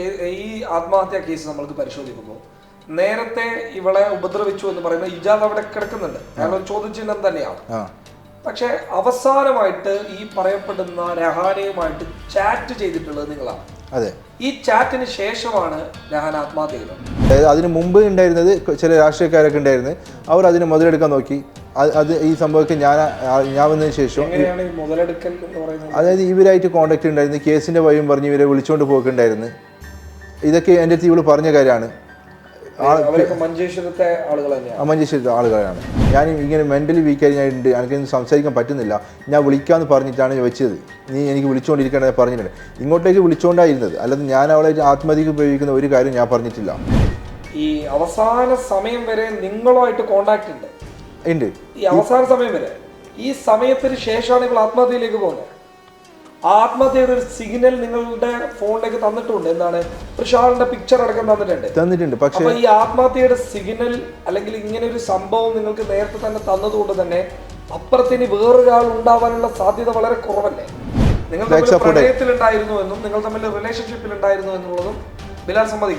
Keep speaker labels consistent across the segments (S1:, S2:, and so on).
S1: ഈ ആത്മഹത്യാ കേസ് നമ്മൾക്ക് പരിശോധിക്കുമ്പോൾ നേരത്തെ ഇവളെ ഉപദ്രവിച്ചു എന്ന് പറയുന്ന ഇജാദ് അവിടെ കിടക്കുന്നുണ്ട്. അയാൾ ഒരു ചോദ്യചിഹ്നം തന്നെയാണ്. പക്ഷെ അവസാനമായിട്ട് ഈ പറയപ്പെടുന്ന രഹാനയുമായിട്ട് ചാറ്റ് ചെയ്തിട്ടുള്ളത് നിങ്ങളാണ്.
S2: അതെ.
S1: ഈ ചാറ്റിന് ശേഷമാണ് രഹാൻ ആത്മഹത്യ ചെയ്തത്.
S2: അതായത് അതിന് മുമ്പ് ഉണ്ടായിരുന്നത് ചില രാഷ്ട്രീയക്കാരൊക്കെ ഉണ്ടായിരുന്നു. അവർ അതിന് മുതലെടുക്കാൻ നോക്കി. അത് ഈ സംഭവമൊക്കെ ഞാൻ ഞാൻ വന്നതിന് ശേഷം അതായത് ഇവരായിട്ട് കോണ്ടാക്ട് ഉണ്ടായിരുന്നു. കേസിന്റെ വഴിയും പറഞ്ഞ് ഇവരെ വിളിച്ചുകൊണ്ട് പോക്കുണ്ടായിരുന്നു. ഇതൊക്കെ എന്റെ അടുത്ത് ഇവൾ പറഞ്ഞ കാര്യമാണ്.
S1: മഞ്ചേശ്വരത്തെ
S2: ആളുകളാണ്. ഞാൻ ഇങ്ങനെ മെന്റലി വീക്കായി ഞാൻ ഉണ്ട്. എനിക്ക് സംസാരിക്കാൻ പറ്റുന്നില്ല. ഞാൻ വിളിക്കാമെന്ന് പറഞ്ഞിട്ടാണ് ഞാൻ വെച്ചത്. നീ എനിക്ക് വിളിച്ചുകൊണ്ടിരിക്കണമെന്ന് പറഞ്ഞിട്ടുണ്ട്. ഇങ്ങോട്ടേക്ക് വിളിച്ചുകൊണ്ടായിരുന്നത് അല്ലാതെ ഞാൻ അവളെ ആത്മഹത്യക്ക് ഉപയോഗിക്കുന്ന ഒരു കാര്യം ഞാൻ പറഞ്ഞിട്ടില്ല.
S1: ഈ അവസാന സമയം വരെ നിങ്ങളുമായിട്ട് കോണ്ടാക്ട് ഉണ്ട്.
S2: ഉണ്ട്.
S1: ഈ അവസാന സമയം വരെ. ഈ സമയത്തിന് ശേഷമാണ് ഇവൾ ആത്മഹത്യയിലേക്ക് പോകുന്നത്. ആത്മഹത്യയുടെ ഒരു സിഗ്നൽ നിങ്ങളുടെ ഫോണിലേക്ക് തന്നിട്ടുണ്ട്. എന്താണ്? ഋഷാളിന്റെ പിക്ചർ അടക്കം തന്നിട്ടുണ്ട്.
S2: തന്നിട്ടുണ്ട്. പക്ഷേ
S1: ഈ ആത്മഹത്യയുടെ സിഗ്നൽ അല്ലെങ്കിൽ ഇങ്ങനെ ഒരു സംഭവം നിങ്ങൾക്ക് നേരത്തെ തന്നെ തന്നതുകൊണ്ട് തന്നെ അപ്പുറത്തിന് വേറൊരാൾ ഉണ്ടാവാനുള്ള സാധ്യത വളരെ കുറവല്ലേ? നിങ്ങൾ തമ്മിൽ പ്രണയത്തിലുണ്ടായിരുന്നു എന്നും നിങ്ങൾ തമ്മിൽ റിലേഷൻഷിപ്പിൽ ഉണ്ടായിരുന്നു എന്നുള്ളതും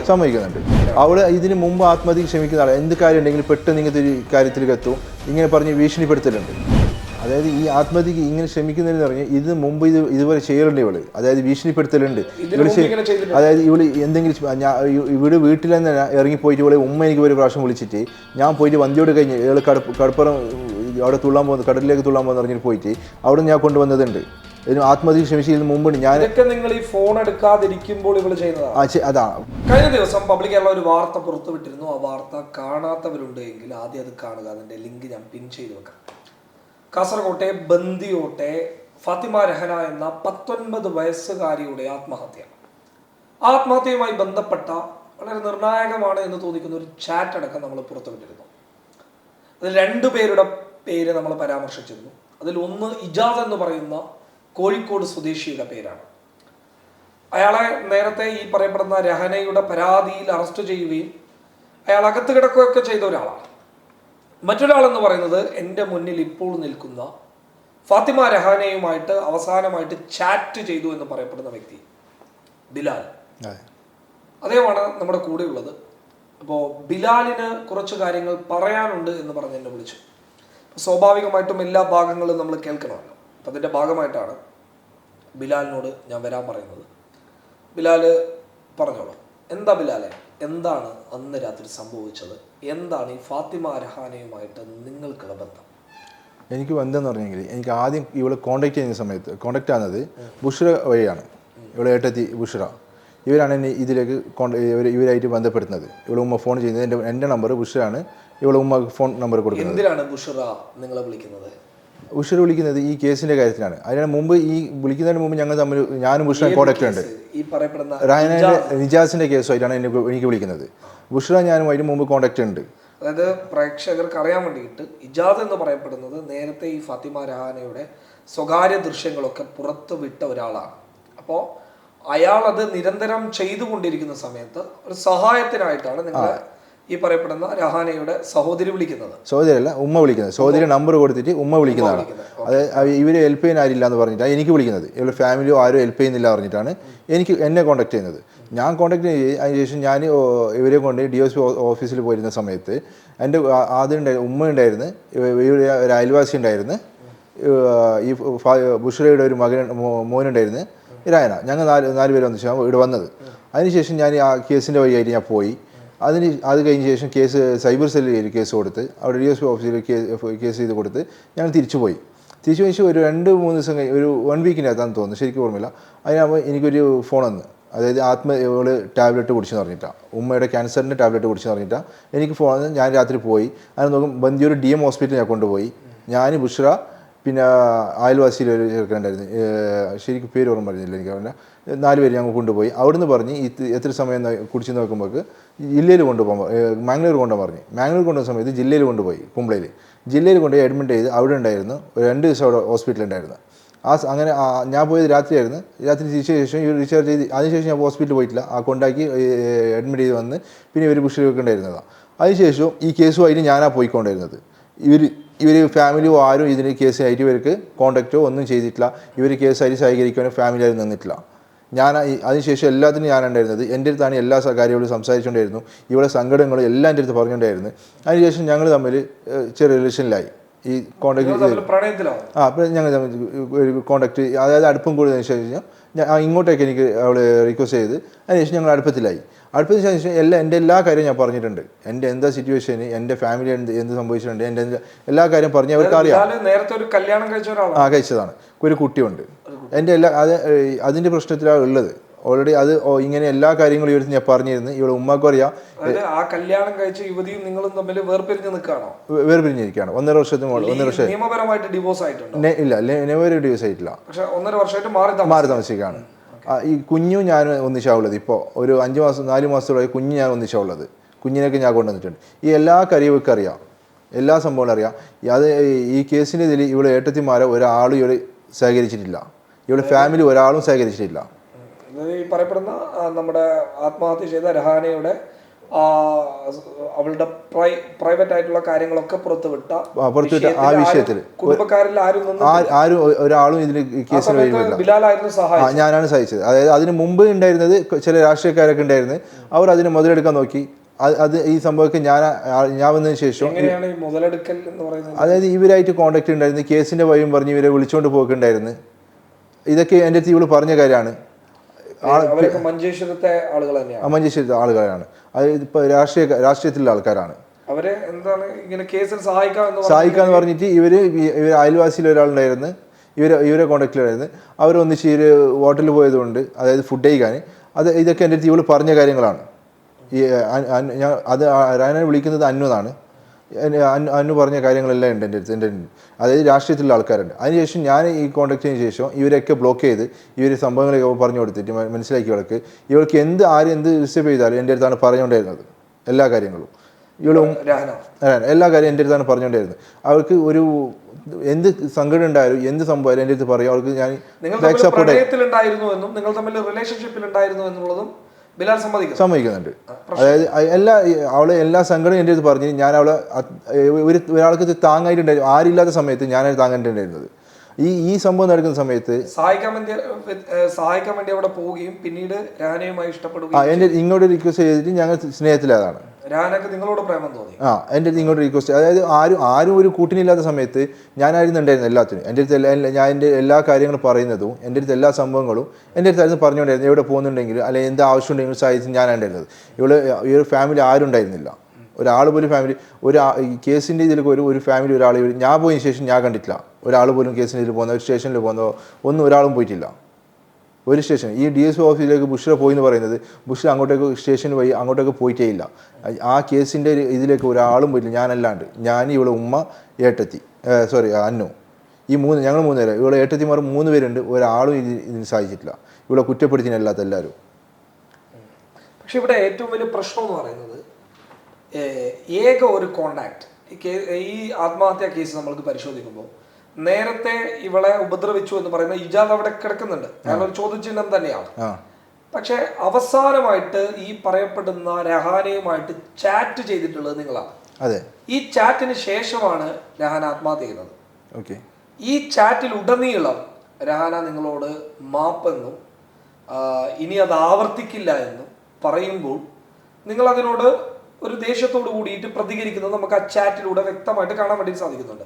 S2: സമ്മതിക്കുന്നുണ്ട്. അവൾ ഇതിന് മുമ്പ് ആത്മഹത്യക്ക് ശ്രമിക്കുന്ന ആളെ. എന്ത് കാര്യം ഉണ്ടെങ്കിലും പെട്ടെന്ന് ഇങ്ങനത്തെ ഒരു കാര്യത്തിലേക്ക് എത്തും. ഇങ്ങനെ പറഞ്ഞ് ഭീഷണിപ്പെടുത്തലുണ്ട്. അതായത് ഈ ആത്മഹത്യക്ക് ഇങ്ങനെ ശ്രമിക്കുന്നതെന്ന് പറഞ്ഞാൽ ഇത് മുമ്പ് ഇത് ഇതുപോലെ ചെയ്യലുണ്ട് ഇവൾ. അതായത് ഭീഷണിപ്പെടുത്തലുണ്ട്.
S1: ഇവൾ
S2: അതായത് ഇവൾ എന്തെങ്കിലും ഞാൻ ഇവിടെ വീട്ടിൽ തന്നെ ഇറങ്ങി പോയിട്ട് ഇവളെ ഉമ്മ എനിക്ക് ഒരു പ്രാവശ്യം വിളിച്ചിട്ട് ഞാൻ പോയിട്ട് വന്തിയോട് കഴിഞ്ഞ് ഇയാൾ കടപ്പ് കടപ്പുറം അവിടെ തുള്ളാൻ പോകുന്ന കടലിലേക്ക് തുള്ളാൻ പോകുന്ന പറഞ്ഞിട്ട് പോയിട്ട് അവിടെ ഞാൻ കൊണ്ടുവന്നതുണ്ട്. ഇതിന് ആത്മഹത്യ ശ്രമിച്ചതിന് മുമ്പുണ്ട് ഞാൻ
S1: നിങ്ങൾ ഈ ഫോൺ എടുക്കാതിരിക്കുമ്പോൾ ഇവൾ ചെയ്യുന്നതാണ്
S2: അതാ.
S1: കഴിഞ്ഞ ദിവസം പബ്ലിക് കേരള ഒരു വാർത്ത പുറത്തുവിട്ടിരുന്നു. ആ വാർത്ത കാണാത്തവരുണ്ട് എങ്കിൽ ആദ്യം അത് കാണുക. അതിന്റെ ലിങ്ക് ഞാൻ പിൻ ചെയ്ത് വെക്കാം. കാസർകോട്ടെ ബന്ദിയോട്ടെ ഫാത്തിമ രഹന എന്ന പത്തൊൻപത് വയസ്സുകാരിയുടെ ആത്മഹത്യ. ആത്മഹത്യയുമായി ബന്ധപ്പെട്ട വളരെ നിർണായകമാണ് എന്ന് തോന്നിക്കുന്ന ഒരു ചാറ്റ് അടക്കം നമ്മൾ പുറത്തുവിട്ടിരുന്നു. അതിൽ രണ്ടു പേരുടെ പേര് നമ്മൾ പരാമർശിച്ചിരുന്നു. അതിൽ ഒന്ന് ഇജാദ് എന്ന് പറയുന്ന കോഴിക്കോട് സ്വദേശിയുടെ പേരാണ്. അയാളെ നേരത്തെ ഈ പറയപ്പെടുന്ന രഹനയുടെ പരാതിയിൽ അറസ്റ്റ് ചെയ്യുകയും അയാൾ അകത്ത് കിടക്കുകയൊക്കെ ചെയ്ത ഒരാളാണ്. മറ്റൊരാളെന്ന് പറയുന്നത് എന്റെ മുന്നിൽ ഇപ്പോൾ നിൽക്കുന്ന ഫാത്തിമ രഹാനയുമായിട്ട് അവസാനമായിട്ട് ചാറ്റ് ചെയ്തു എന്ന് പറയപ്പെടുന്ന വ്യക്തി ബിലാൽ. അദ്ദേഹമാണ് നമ്മുടെ കൂടെ ഉള്ളത് അപ്പോൾ ബിലാലിന് കുറച്ച് കാര്യങ്ങൾ പറയാനുണ്ട് എന്ന് പറഞ്ഞ് എന്നെ വിളിച്ചു. സ്വാഭാവികമായിട്ടും എല്ലാ ഭാഗങ്ങളും നമ്മൾ കേൾക്കണമല്ലോ. അപ്പം അതിന്റെ ഭാഗമായിട്ടാണ് ബിലാലിനോട് ഞാൻ വരാൻ പറയുന്നത്. ബിലാൽ പറഞ്ഞോളൂ. എന്താ ബിലാലെ? എന്താണ് അന്ന് രാത്രി സംഭവിച്ചത്? എന്താണ് ഈ ഫാത്തിമ രഹാനയുമായിട്ട് നിങ്ങൾക്കുള്ള ബന്ധം?
S2: എനിക്ക് ബന്ധം പറഞ്ഞെങ്കിൽ എനിക്ക് ആദ്യം ഇവളെ കോണ്ടാക്ട് ചെയ്യുന്ന സമയത്ത് കോണ്ടാക്ട് ആകുന്നത് ബുഷ്ര വഴിയാണ്. ഇവളെ ഏട്ടത്തി ബുഷ്ര ഇവരാണ് എന്നെ ഇതിലേക്ക് കോണ്ട ഇവർ ഇവരായിട്ട് ബന്ധപ്പെടുത്തുന്നത്. ഇവളെ ഉമ്മ ഫോൺ ചെയ്യുന്നത് എന്റെ എന്റെ നമ്പർ ബുഷറാണ് ഇവളെ ഉമ്മ ഫോൺ നമ്പർ കൊടുക്കുന്നത്.
S1: എന്തിനാണ് ബുഷറ നിങ്ങളെ വിളിക്കുന്നത്?
S2: ബുഷ്ര വിളിക്കുന്നത് ഈ കേസിന്റെ കാര്യത്തിലാണ്. അതിന് മുമ്പ് ഈ വിളിക്കുന്നതിന് മുമ്പ് ഞങ്ങൾ തമ്മിൽ ഞാനും ഉഷറും കോണ്ടാക്ട് ഉണ്ട്.
S1: ഈ പറയപ്പെടുന്ന
S2: റായനയുടെ നിജാസിന്റെ കേസുമായിട്ടാണ് എന്നെ എനിക്ക് വിളിക്കുന്നത്. ഉഷറ ഞാനും അതിന് മുമ്പ് കോണ്ടാക്ട് ഉണ്ട്.
S1: അതായത് പ്രേക്ഷകർക്ക് അറിയാൻ വേണ്ടിയിട്ട് ഇജാദ് എന്ന് പറയപ്പെടുന്നത് നേരത്തെ ഈ ഫാത്തിമ രഹാനയുടെ സ്വകാര്യ ദൃശ്യങ്ങളൊക്കെ പുറത്തു വിട്ട ഒരാളാണ്. അപ്പോൾ അയാൾ അത് നിരന്തരം ചെയ്തുകൊണ്ടിരിക്കുന്ന സമയത്ത് ഒരു സഹായത്തിനായിട്ടാണ് നിങ്ങൾ ഈ പറയപ്പെടുന്ന രഹാനയുടെ സഹോദരി വിളിക്കുന്നത്.
S2: സഹോദരി അല്ല ഉമ്മ വിളിക്കുന്നത്. സഹോദരി നമ്പർ കൊടുത്തിട്ട് ഉമ്മ വിളിക്കുന്നതാണ്. അത് ഇവർ ഹെൽപ്പ് ചെയ്യാൻ ആരില്ല എന്ന് പറഞ്ഞിട്ടാണ് എനിക്ക് വിളിക്കുന്നത്. ഇവരുടെ ഫാമിലിയോ ആരും ഹെൽപ്പ് ചെയ്യുന്നില്ല പറഞ്ഞിട്ടാണ് എനിക്ക് എന്നെ കോൺടാക്ട് ചെയ്യുന്നത്. ഞാൻ കോൺടാക്ട് ചെയ്ത് അതിന് ശേഷം ഞാൻ ഇവരെ കൊണ്ട് ഡി എസ് പി ഓഫീസിൽ പോയിരുന്ന സമയത്ത് എന്റെ ആദ്യം ഉണ്ടായിരുന്നു ഉമ്മ ഉണ്ടായിരുന്നു. ഇവരുടെ ഒരു അയൽവാസി ഉണ്ടായിരുന്നു. ഈ ബുഷറയുടെ ഒരു മകൻ മോനുണ്ടായിരുന്നു. രായന. ഞങ്ങൾ നാല് നാല് പേര് വന്നു ഇവിടെ വന്നത്. അതിനുശേഷം ഞാൻ ആ കേസിന്റെ വഴിയായിട്ട് ഞാൻ പോയി. അതിന് അത് കഴിഞ്ഞ ശേഷം കേസ് സൈബർ സെല്ലിൽ കേസ് കൊടുത്ത് അവിടെ ഡി എസ് പി ഓഫീസിൽ കേസ് ചെയ്ത് കൊടുത്ത് ഞാൻ തിരിച്ചു പോയി. തിരിച്ചു വെച്ച് ഒരു രണ്ട് മൂന്ന് ദിവസം കഴിഞ്ഞ് ഒരു വൺ വീക്കിനകത്താന്ന് തോന്നുന്നു ശരിക്കും ഓർമ്മയില്ല. അതിനാകുമ്പോൾ എനിക്കൊരു ഫോൺ വന്ന് അതായത് ആത്മ ഇവൾ ടാബ്ലറ്റ് കുടിച്ചെന്ന് പറഞ്ഞിട്ടാണ് ഉമ്മയുടെ ക്യാൻസറിന്റെ ടാബ്ലറ്റ് കുടിച്ചെന്ന് പറഞ്ഞിട്ടാണ് എനിക്ക് ഫോൺ ഞാൻ രാത്രി പോയി. അത് നോക്കും ബന്ദിയൊരു ഡി എം ഹോസ്പിറ്റലിൽ ഞാൻ കൊണ്ടുപോയി. ഞാൻ ബുഷ്ര പിന്നെ അയൽവാസിയിൽ ഒരു ചെറുക്കനുണ്ടായിരുന്നു. ശരിക്കും പേര് ഓർമ്മ പറഞ്ഞില്ല എനിക്ക് അവന്റെ. നാല് പേര് ഞങ്ങൾ കൊണ്ടുപോയി. അവിടുന്ന് പറഞ്ഞ് ഈ എത്ര സമയം കുടിച്ച് നോക്കുമ്പോൾ ജില്ലയിൽ കൊണ്ടുപോകാൻ മാംഗ്ലൂർ കൊണ്ടുപോകാൻ പറഞ്ഞു. മാംഗ്ലൂർ കൊണ്ടുപോകുന്ന സമയത്ത് ജില്ലയിൽ കൊണ്ടുപോയി കുമ്പളയിൽ ജില്ലയിൽ കൊണ്ടുപോയി അഡ്മിറ്റ് ചെയ്ത് അവിടെ ഉണ്ടായിരുന്നു. രണ്ട് ദിവസം അവിടെ ഹോസ്പിറ്റലുണ്ടായിരുന്നു ആ അങ്ങനെ ഞാൻ പോയത് രാത്രിയായിരുന്നു. രാത്രി തിരിച്ച ശേഷം ഇവർ റീചാർജ് ചെയ്ത് അതിനുശേഷം ഞാൻ ഹോസ്പിറ്റലിൽ പോയിട്ടില്ല. ആ കൊണ്ടാക്കി അഡ്മിറ്റ് ചെയ്ത് വന്ന് പിന്നെ ഇവർ ബുഷിൽ വെക്കേണ്ടായിരുന്നതാണ് അതിനുശേഷം ഈ കേസുമായിട്ട് ഞാനാ പോയിക്കൊണ്ടിരുന്നത്. ഇവർ ഇവർ ഫാമിലിയോ ആരും ഇതിന് കേസായിട്ട് ഇവർക്ക് കോണ്ടാക്റ്റോ ഒന്നും ചെയ്തിട്ടില്ല. ഇവർ കേസായിട്ട് സഹകരിക്കാനോ ഫാമിലി ആരും നിന്നിട്ടില്ല. ഞാൻ അതിനുശേഷം എല്ലാത്തിനും ഞാൻ ഉണ്ടായിരുന്നത് എന്റെ അടുത്താണ് എല്ലാ കാര്യങ്ങളും സംസാരിച്ചുകൊണ്ടായിരുന്നു ഇവിടെ സങ്കടങ്ങളും എല്ലാം എന്റെ അടുത്ത് പറഞ്ഞുകൊണ്ടായിരുന്നു. അതിനുശേഷം ഞങ്ങൾ തമ്മിൽ ചെറിയ റിലേഷനിലായി ഈ കോണ്ടാക്ട് ആ ഞങ്ങൾ തമ്മിൽ കോണ്ടാക്ട് അതായത് അടുപ്പം കൂടുതൽ ശേഷം ഇങ്ങോട്ടേക്ക് എനിക്ക് അവൾ റിക്വസ്റ്റ് ചെയ്ത്. അതിനുശേഷം ഞങ്ങൾ അടുപ്പത്തിലായി. അടുപ്പത്തിന് ശേഷം എല്ലാ എന്റെ എല്ലാ കാര്യവും ഞാൻ പറഞ്ഞിട്ടുണ്ട്. എന്റെ എന്താ സിറ്റുവേഷൻ എന്റെ ഫാമിലി എന്ത് എന്ത് സംഭവിച്ചിട്ടുണ്ട് എന്റെ എല്ലാ കാര്യം പറഞ്ഞ് അവർക്ക് അറിയാം.
S1: നേരത്തെ ഒരു കല്യാണം കഴിച്ച
S2: ആ കഴിച്ചതാണ്. ഒരു കുട്ടിയുണ്ട്. എന്റെ എല്ലാ അത് അതിന്റെ പ്രശ്നത്തിലാണ് ഉള്ളത്. ഓൾറെഡി അത് ഇങ്ങനെ എല്ലാ കാര്യങ്ങളും ഇവർ ഞാൻ പറഞ്ഞിരുന്നു. ഇവിടെ ഉമ്മാക്കും അറിയാം
S1: ആ കല്യാണം കഴിച്ച യുവതിയും നിങ്ങളും തമ്മിൽ വേർപിരിഞ്ഞ് നിൽക്കാണോ
S2: വേർപിരിഞ്ഞിരിക്കാണ് വേർപിരിഞ്ഞിരിക്കുകയാണ്. ഒന്നര വർഷത്തിന് മുകളിൽ ഒന്നര വർഷം.
S1: നിയമപരമായിട്ട് ഡിവോഴ്സ് ആയിട്ടുണ്ട്?
S2: ഇല്ല നിയമപരമായി ഡിവോഴ്സ് ആയിട്ടില്ല.
S1: പക്ഷെ ഒന്നര വർഷമായിട്ട് മാറി
S2: മാറി താമസിക്കുകയാണ്. ഈ കുഞ്ഞു ഞാൻ ഒന്നിച്ചാവുള്ളത് ഇപ്പോൾ ഒരു അഞ്ച് മാസം നാല് മാസത്തോളമായി കുഞ്ഞു ഞാൻ ഒന്നിച്ചാവുള്ളത് കുഞ്ഞിനൊക്കെ ഞാൻ കൊണ്ടുവന്നിട്ടുണ്ട്. ഈ എല്ലാ കാര്യവും അറിയാം. എല്ലാ സംഭവങ്ങളും അറിയാം. അത് ഈ കേസിന്റെ ഇതിൽ ഇവിടെ ഏട്ടത്തിമാരെ ഒരാളും ഇവിടെ സഹകരിച്ചിട്ടില്ല. ഇവിടെ ഫാമിലി ഒരാളും സഹകരിച്ചിട്ടില്ല.
S1: ഈ പറയപ്പെടുന്ന നമ്മുടെ ആത്മഹത്യ ചെയ്ത രഹാനയുടെ അവളുടെ പ്രൈവറ്റ് ആയിട്ടുള്ള കാര്യങ്ങളൊക്കെ പുറത്തുവിട്ട
S2: ആ,
S1: വിഷയത്തിൽ കുടുംബക്കാരിൽ ആരും
S2: ആരും ഒരാളും
S1: ഇതിന്
S2: കേസിൽ
S1: ബിലാലായിരുന്നു സഹായം
S2: ഞാനാണ് സഹായിച്ചത് അതായത് അതിന് മുമ്പ് ഉണ്ടായിരുന്നത് ചില രാഷ്ട്രീയക്കാരൊക്കെ ഉണ്ടായിരുന്നു. അവർ അതിന് മുതലെടുക്കാൻ നോക്കി. അത് ഈ സംഭവമൊക്കെ ഞാൻ ഞാൻ വന്നതിന് ശേഷം
S1: മുതലെടുക്കൽ എന്ന് പറയുന്നത്?
S2: അതായത് ഇവരായിട്ട് കോണ്ടാക്ട് ഉണ്ടായിരുന്നു. കേസിന്റെ വഴിയും പറഞ്ഞ് ഇവരെ വിളിച്ചുകൊണ്ട് പോക്കുണ്ടായിരുന്നു ഇതൊക്കെ എന്റെ അടുത്ത് ഇവൾ പറഞ്ഞ കാര്യമാണ്.
S1: മഞ്ചേശ്വരത്തെ ആളുകൾ തന്നെയാണ്.
S2: മഞ്ചേശ്വരത്തെ ആളുകളാണ്. അത് ഇപ്പോൾ രാഷ്ട്രീയ രാഷ്ട്രീയത്തിലുള്ള ആൾക്കാരാണ്.
S1: അവരെ എന്താണ് ഇങ്ങനെ കേസിൽ സഹായിക്കാം എന്ന് പറഞ്ഞ്
S2: സഹായിക്കാന്ന് പറഞ്ഞിട്ട് ഇവർ ഇവർ അയൽവാസിയിൽ ഒരാളുണ്ടായിരുന്നു. ഇവർ ഇവരെ കോണ്ടാക്റ്റിലായിരുന്നു അവർ ഒന്നിച്ച് ഇവർ ഹോട്ടലിൽ പോയതുകൊണ്ട് അതായത് ഫുഡ് കഴിക്കാൻ അത് ഇതൊക്കെ എന്റെ അടുത്ത് ഇവൾ പറഞ്ഞ കാര്യങ്ങളാണ്. ഈ ഞാൻ അത് രാനെ വിളിക്കുന്നത് അന്നു എന്നാണ്. അന്നു പറഞ്ഞ കാര്യങ്ങളെല്ലാം ഉണ്ട് എന്റെ അടുത്ത് എന്റെ അതായത് രാഷ്ട്രീയത്തിലുള്ള ആൾക്കാരുണ്ട്. അതിനുശേഷം ഞാൻ ഈ കോണ്ടാക്ട് ചെയ്തതിന് ശേഷം ഇവരെയൊക്കെ ബ്ലോക്ക് ചെയ്ത് ഇവർ സംഭവങ്ങളൊക്കെ പറഞ്ഞു കൊടുത്തിട്ട് മനസ്സിലാക്കി ഇവൾക്ക്. ഇവൾക്ക് എന്ത് ആരും എന്ത് റിസീവ് ചെയ്താലും എന്റെ അടുത്താണ് പറഞ്ഞുകൊണ്ടിരുന്നത്. എല്ലാ കാര്യങ്ങളും. ഇവളും എല്ലാ കാര്യം എന്റെ അടുത്താണ് പറഞ്ഞുകൊണ്ടിരുന്നത്. അവൾക്ക് ഒരു എന്ത് സങ്കടം ഉണ്ടായാലും എന്ത് സംഭവം എന്റെ അടുത്ത് പറയും. അവൾക്ക് ഞാൻ
S1: നിങ്ങൾ
S2: സപ്പോർട്ട്
S1: എന്നും നിങ്ങൾ തമ്മിൽ റിലേഷൻഷിപ്പിൽ ഉണ്ടായിരുന്നു എന്നുള്ളതും
S2: സമ്മതിക്കുന്നുണ്ട്. അതായത് എല്ലാ അവളെ എല്ലാ സങ്കടവും എന്റെ അടുത്ത് പറഞ്ഞ് ഞാൻ അവളെ ഒരു ഒരാൾക്ക് താങ്ങായിട്ടുണ്ടായിരുന്നു. ആരില്ലാത്ത സമയത്ത് ഞാനത് താങ്ങായിട്ടുണ്ടായിരുന്നത്. ഈ ഈ സംഭവം നടക്കുന്ന സമയത്ത്
S1: സഹായിക്കാൻ വേണ്ടി സഹായിക്കാൻ വേണ്ടി അവിടെ പോവുകയും പിന്നീട്
S2: രാനയുമായി
S1: ഇഷ്ടപ്പെടുകയും
S2: എന്റെ ഇങ്ങോട്ട് റിക്വസ്റ്റ് ചെയ്തിട്ട് ഞങ്ങൾ സ്നേഹത്തിലാണ് ആ എന്റെ അടുത്ത് റിക്വസ്റ്റ് അതായത് ആരും ആരും ഒരു കൂട്ടിനില്ലാത്ത സമയത്ത് ഞാനായിരുന്നു ഉണ്ടായിരുന്നു എല്ലാത്തിനും. എന്റെ അടുത്ത് എല്ലാ ഞാൻ എന്റെ എല്ലാ കാര്യങ്ങളും പറയുന്നതും എന്റെ അടുത്ത് എല്ലാ സംഭവങ്ങളും എന്റെ അടുത്തായിരുന്നു പറഞ്ഞുകൊണ്ടായിരുന്നു എവിടെ പോകുന്നുണ്ടെങ്കിൽ അല്ലെങ്കിൽ എന്ത് ആവശ്യം ഉണ്ടെങ്കിലും സഹായിച്ച് ഞാനാണ് ഉണ്ടായിരുന്നത്. ഇവിടെ ഈ ഒരു ഫാമിലി ആരും ഉണ്ടായിരുന്നില്ല. ഒരാൾ പോലും ഫാമിലി ഒരു കേസിന്റെ ഇതിൽ ഒരു ഒരു ഫാമിലി ഒരാൾ ഞാൻ പോയതിന് ശേഷം ഞാൻ കണ്ടിട്ടില്ല. ഒരാൾ പോലും കേസിന്റെ ഇതിൽ പോകുന്ന സ്റ്റേഷനിൽ പോകുന്നതോ ഒന്നും ഒരാളും പോയിട്ടില്ല. ഒരു സ്റ്റേഷൻ ഈ ഡി എസ് ഓഫീസിലേക്ക് ബുഷ്ര പോയി എന്ന് പറയുന്നത് ബുഷ്ര അങ്ങോട്ടേക്ക് സ്റ്റേഷൻ വഴി അങ്ങോട്ടേക്ക് പോയിട്ടേ ഇല്ല ആ കേസിന്റെ ഇതിലേക്ക് ഒരാളും പോയിട്ടില്ല. ഞാനല്ലാണ്ട്. ഞാൻ ഇവിടെ ഉമ്മ ഏട്ടത്തി. സോറി അന്നു. ഈ മൂന്ന് ഞങ്ങൾ മൂന്ന് പേര്. ഇവിടെ ഏട്ടത്തിമാർ മൂന്ന് പേരുണ്ട്. ഒരാളും ഇത് ഇതിന് സാധിച്ചിട്ടില്ല ഇവിടെ കുറ്റപ്പെടുത്തിനല്ലാത്ത എല്ലാവരും.
S1: പക്ഷെ ഇവിടെ ഏറ്റവും വലിയ പ്രശ്നം എന്ന് പറയുന്നത് ഏക ഒരു കോണ്ടാക്ട് ഈ ആത്മഹത്യാ കേസ് നമ്മൾക്ക് പരിശോധിക്കുമ്പോൾ നേരത്തെ ഇവളെ ഉപദ്രവിച്ചു എന്ന് പറയുന്ന ഇജാദ് അവിടെ കിടക്കുന്നുണ്ട്. കാരണം ഒരു ചോദ്യചിഹ്നം തന്നെയാണ്. പക്ഷെ അവസാനമായിട്ട് ഈ പറയപ്പെടുന്ന രഹാനയുമായിട്ട് ചാറ്റ് ചെയ്തിട്ടുള്ളത് നിങ്ങളാണ്.
S2: അതെ.
S1: ഈ ചാറ്റിന് ശേഷമാണ് രഹാന ആത്മഹത്യ ചെയ്യുന്നത്.
S2: ഓക്കെ.
S1: ഈ ചാറ്റിൽ ഉടനീളം രഹാന നിങ്ങളോട് മാപ്പെന്നും ഇനി അത് ആവർത്തിക്കില്ല എന്നും പറയുമ്പോൾ നിങ്ങൾ അതിനോട് ഒരു ദേഷ്യത്തോട് കൂടിയിട്ട് പ്രതികരിക്കുന്നത് നമുക്ക് ആ ചാറ്റിലൂടെ വ്യക്തമായിട്ട് കാണാൻ വേണ്ടി സാധിക്കുന്നുണ്ട്.